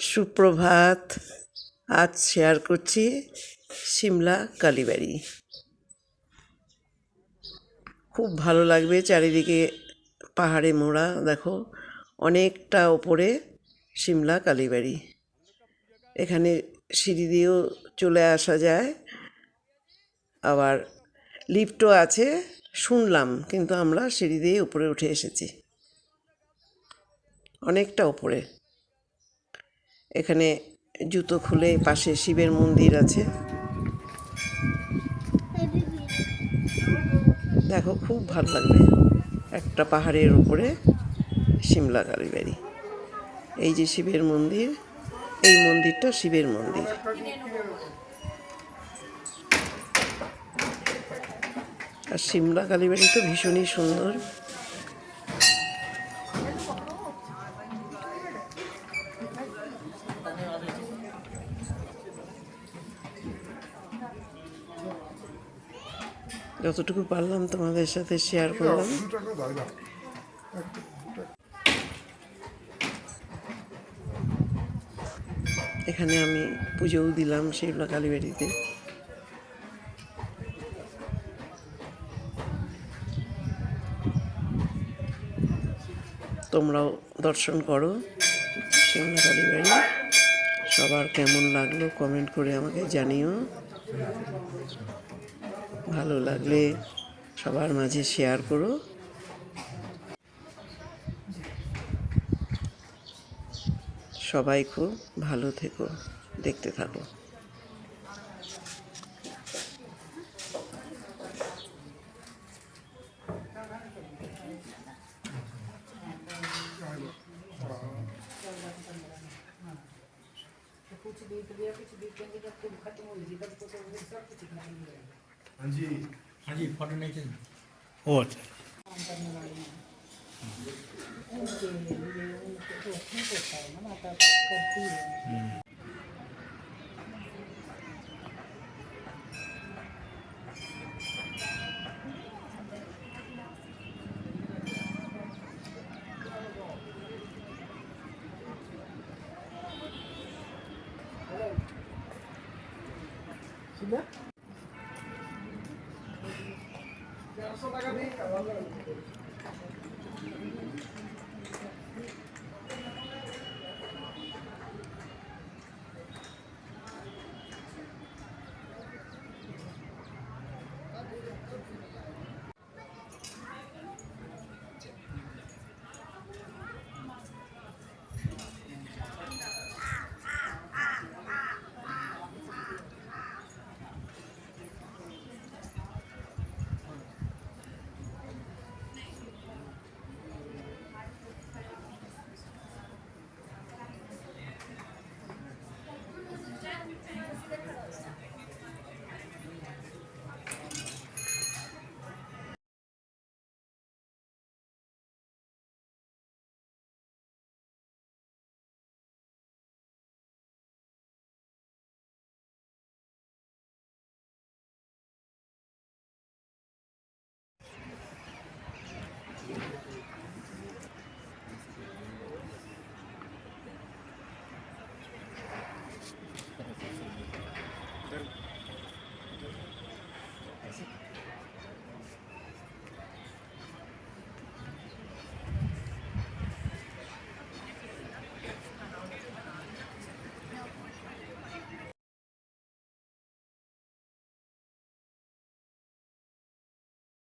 সুপ্রভাত। আজ শেয়ার করছি সিমলা কালীবাড়ি। খুব ভালো লাগবে চারিদিকে পাহাড়ে মোড়া, দেখো, অনেকটা ওপরে সিমলা কালীবাড়ি। এখানে সিঁড়ি দিয়েও চলে আসা যায়। আবার লিফটও আছে, শুনলাম, কিন্তু আমরা সিঁড়ি দিয়ে উপরে উঠে এসেছি। অনেকটা উপরে এখানে জুতো খুলে পাশে শিবের মন্দির আছে। দেখো, খুব ভালো লাগবে। একটা পাহাড়ের উপরে সিমলা কালীবাড়ি এই যে শিবের মন্দির, এই মন্দিরটা শিবের মন্দির। আর সিমলা কালীবাড়ি তো ভীষণই সুন্দর। যতটুকু পারলাম তোমাদের সাথে শেয়ার করলাম। এখানে আমি পুজোও দিলাম শিমলা কালীবাড়িতে। তোমরাও দর্শন করো শিমলা কালীবাড়ি। সবার কেমন লাগল কমেন্ট করে আমাকে জানিও। ভালো লাগলে সবার মাঝে শেয়ার করো সবাই খুব ভালো থেকো দেখতে থাকো हाँ जी हाँ ਹਾਂਜੀ ਹਾਂਜੀ ਫੋਟੋ ਨਹੀਂ ਚਾਹੀਦੀ ਉਹ ਅੱਛਾ Спасибо. টাকা